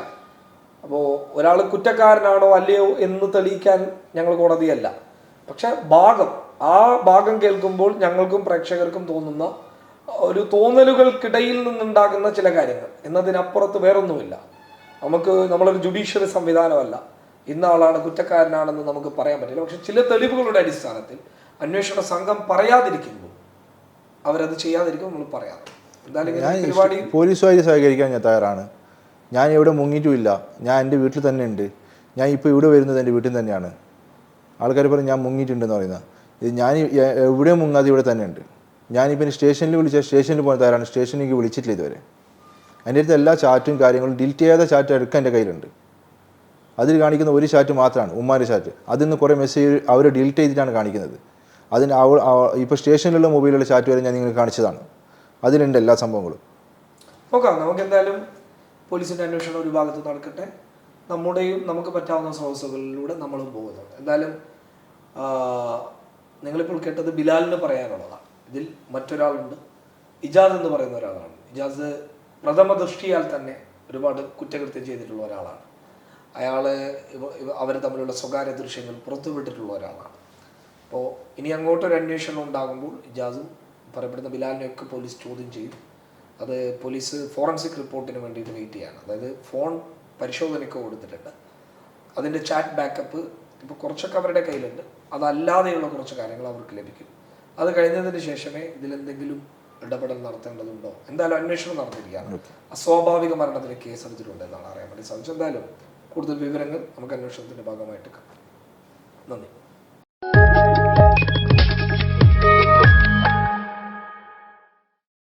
S1: അപ്പോൾ ഒരാൾ കുറ്റക്കാരനാണോ അല്ലയോ എന്ന് തെളിയിക്കാൻ ഞങ്ങൾ കോടതിയല്ല. പക്ഷെ ഭാഗം ആ ഭാഗം കേൾക്കുമ്പോൾ ഞങ്ങൾക്കും പ്രേക്ഷകർക്കും തോന്നുന്ന ഒരു തോന്നലുകൾക്കിടയിൽ നിന്നുണ്ടാകുന്ന ചില കാര്യങ്ങൾ. എന്നതിനപ്പുറത്ത് വേറൊന്നുമില്ല. നമുക്ക് നമ്മളൊരു ജുഡീഷ്യറി സംവിധാനമല്ല. ഇന്ന ആളാണ് കുറ്റക്കാരനാണെന്ന് നമുക്ക് പറയാൻ പറ്റില്ല. പക്ഷെ ചില തെളിവുകളുടെ അടിസ്ഥാനത്തിൽ അന്വേഷണ സംഘം പറയാതിരിക്കുമ്പോൾ അവരത് ചെയ്യാതിരിക്കും നമ്മൾ പറയാം എന്തായാലും
S2: പോലീസുമായി സഹകരിക്കാൻ ഞാൻ തയ്യാറാണ്. ഞാൻ ഇവിടെ മുങ്ങിയിട്ടുമില്ല ഞാൻ എന്റെ വീട്ടിൽ തന്നെ ഉണ്ട് ഞാൻ ഇപ്പോൾ ഇവിടെ വരുന്നത് എന്റെ വീട്ടിൽ തന്നെയാണ്. ആൾക്കാർ പറയും ഞാൻ മുങ്ങിയിട്ടുണ്ടെന്ന് പറയുന്നത്. ഞാൻ എവിടെ മുങ്ങാതെ ഇവിടെ തന്നെ ഉണ്ട് ഞാനിപ്പോൾ ഇനി സ്റ്റേഷനിൽ വിളിച്ച സ്റ്റേഷനിൽ പോകാൻ തയ്യാറാണ് സ്റ്റേഷനിലേക്ക് വിളിച്ചിട്ടില്ല ഇതുവരെ. എന്റെ അടുത്ത് എല്ലാ ചാറ്റും കാര്യങ്ങളും ഡിലീറ്റ് ചെയ്യാത്ത ചാറ്റ് എടുക്കാൻ എന്റെ കയ്യിലുണ്ട്. അതിൽ കാണിക്കുന്ന ഒരു ചാറ്റ് മാത്രമാണ് ഉമ്മാന്റെ ചാറ്റ്. അതിൽ നിന്ന് കുറേ മെസ്സേജ് അവർ ഡിലീറ്റ് ചെയ്തിട്ടാണ് കാണിക്കുന്നത്. അതിന് അവൾ ഇപ്പോൾ സ്റ്റേഷനിലുള്ള മൊബൈലുള്ള ചാറ്റ് വരെ ഞാൻ നിങ്ങൾക്ക് കാണിച്ചതാണ്. അതിലുണ്ട് എല്ലാ സംഭവങ്ങളും.
S1: നോക്കാം നമുക്ക് എന്തായാലും പോലീസിന്റെ അന്വേഷണം ഒരു ഭാഗത്ത് നടക്കട്ടെ. നമ്മുടെയും നമുക്ക് പറ്റാവുന്ന സ്രോതസ്സുകളിലൂടെ നമ്മളും പോകുന്നുണ്ട് എന്തായാലും നിങ്ങളിപ്പോൾ കേട്ടത് ബിലാലിന് പറയാനുള്ളതാണ് ഇതിൽ മറ്റൊരാളുണ്ട്. ഇജാസ് എന്ന് പറയുന്ന ഒരാളാണ്. ഇജാസ് പ്രഥമ ദൃഷ്ടിയാൽ തന്നെ ഒരുപാട് കുറ്റകൃത്യം ചെയ്തിട്ടുള്ള ഒരാളാണ്. അയാൾ അവർ തമ്മിലുള്ള സ്വകാര്യ ദൃശ്യങ്ങൾ പുറത്തുവിട്ടിട്ടുള്ള ഒരാളാണ്. അപ്പോൾ ഇനി അങ്ങോട്ടൊരു അന്വേഷണം ഉണ്ടാകുമ്പോൾ ഇജാസും പറയപ്പെടുന്ന ബിലാലിനെയൊക്കെ പോലീസ് ചോദ്യം ചെയ്യും. അത് പോലീസ് ഫോറൻസിക് റിപ്പോർട്ടിന് വേണ്ടിയിട്ട് വെയിറ്റ് ചെയ്യാണ്. അതായത് ഫോൺ പരിശോധനയ്ക്ക് കൊടുത്തിട്ടുണ്ട്. അതിന്റെ ചാറ്റ് ബാക്കപ്പ് ഇപ്പോൾ കുറച്ചൊക്കെ അവരുടെ കയ്യിലുണ്ട്. അതല്ലാതെയുള്ള കുറച്ച് കാര്യങ്ങൾ അവർക്ക് ലഭിക്കും. അത് കഴിഞ്ഞതിന് ശേഷമേ ഇതിലെന്തെങ്കിലും ഇടപെടൽ നടത്തേണ്ടതുണ്ടോ? എന്തായാലും അന്വേഷണം നടത്തിയിരിക്കുകയാണ് അസ്വാഭാവിക മരണത്തിന് കേസ് എടുത്തിട്ടുണ്ട് എന്നാണ് അറിയാൻ വേണ്ടി സാധിച്ചത്. എന്തായാലും കൂടുതൽ വിവരങ്ങൾ നമുക്ക് അന്വേഷണത്തിന്റെ ഭാഗമായിട്ട് കാണാം. നന്ദി.